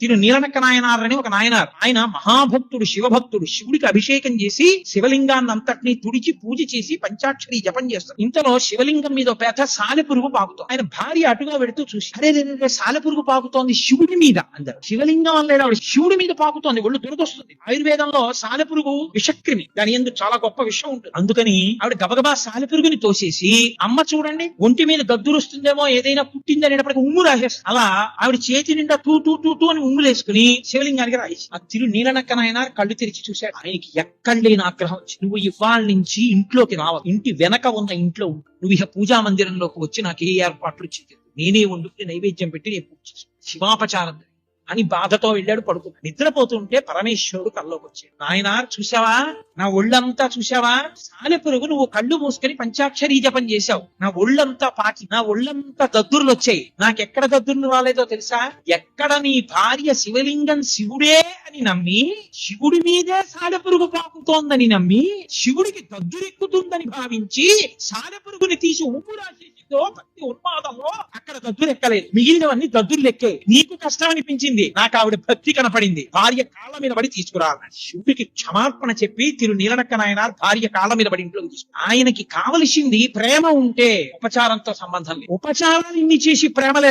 తిరు నీలనక్క నాయనార్ అని ఒక నాయనార్. ఆయన మహాభక్తుడు శివభక్తుడు. శివుడికి అభిషేకం చేసి శివలింగాన్ని అంతటిని తుడిచి పూజ చేసి పంచాక్షరి జపం చేస్తారు. ఇంతలో శివలింగం మీద పేద పెద్ద సాలెపురుగు పాకుతోంది. ఆయన భార్య అటుగా పెడుతూ చూసి అరే రే, రే, పాకుతోంది శివుడి మీద అందరు శివలింగం అనలేదు ఆవిడ శివుడి మీద పాకుతోంది? ఒళ్ళు దురదొస్తుంది. ఆయుర్వేదంలో సాలెపురుగు విషక్రిమి. దాని ఎందుకు చాలా గొప్ప విషయం ఉంటుంది. అందుకని ఆవిడ గబగబా సాలెపురుగుని తోసేసి అమ్మ చూడండి ఒంటి మీద దద్దురుస్తుందేమో ఏదైనా పుట్టిందనేటప్పటికి ఉమ్ము రాసేస్తుంది అలా ఆవిడ చేతి నిండా టూ టూ టూ టూ అని ఉంగులేసుకుని శివలింగానికి రాయేసి ఆ తిరు నీలనక్కనైనా కళ్ళు తెరిచి చూశాడు. ఆయనకి ఎక్కడ లేని ఆగ్రహం. నువ్వు ఇవాళ నుంచి ఇంట్లోకి రావ ఇంటి వెనక ఉన్న ఇంట్లో నువ్వు ఇక పూజా మందిరంలోకి వచ్చి నాకు ఏ ఏర్పాట్లు చేయలేదు. నేనే వండుకుని నైవేద్యం పెట్టి నేను పూజ శివాపచారం అని బాధతో వెళ్ళాడు పడుకున్నాడు. నిద్రపోతుంటే పరమేశ్వరుడు కల్లోకి వచ్చాడు. నాయనా చూసావా నా ఒళ్ళంతా చూసావా సాలెపురుగు నువ్వు కళ్ళు మూసుకొని పంచాక్షరి జపం చేశావు. నా ఒళ్ళంతా పాకి నా ఒళ్ళంతా దద్దుర్లు వచ్చాయి. నాకెక్కడ దద్దుర్లు రాలేదో తెలుసా? ఎక్కడ నీ భార్య శివలింగం శివుడే అని నమ్మి శివుడి మీదే సాలెపురుగు పాకుతోందని నమ్మి శివుడికి దద్దురెక్కుతుందని భావించి సాలెపురుగుని తీసి ఉప్పు రాసేసిందో భక్తి ఉన్మాదంలో అక్కడ దద్దులు ఎక్కలేదు మిగిలినవన్నీ దద్దుర్లు ఎక్కే నీకు కష్టం అనిపించింది నాకు ఆవిడ భక్తి కనపడింది. భార్య కాళ్ళ మీద పడి తీసుకురావాలి శివుడికి క్షమాపణ చెప్పి తిరు నీలనక్క నాయన భార్య కాళ్ళ మీద పడి ఇంట్లో ఆయనకి కావలసింది ప్రేమ ఉంటే ఉపచారంతో సంబంధం లేదు. ఉపచారాలు ఇన్ని చేసి ప్రేమ లేక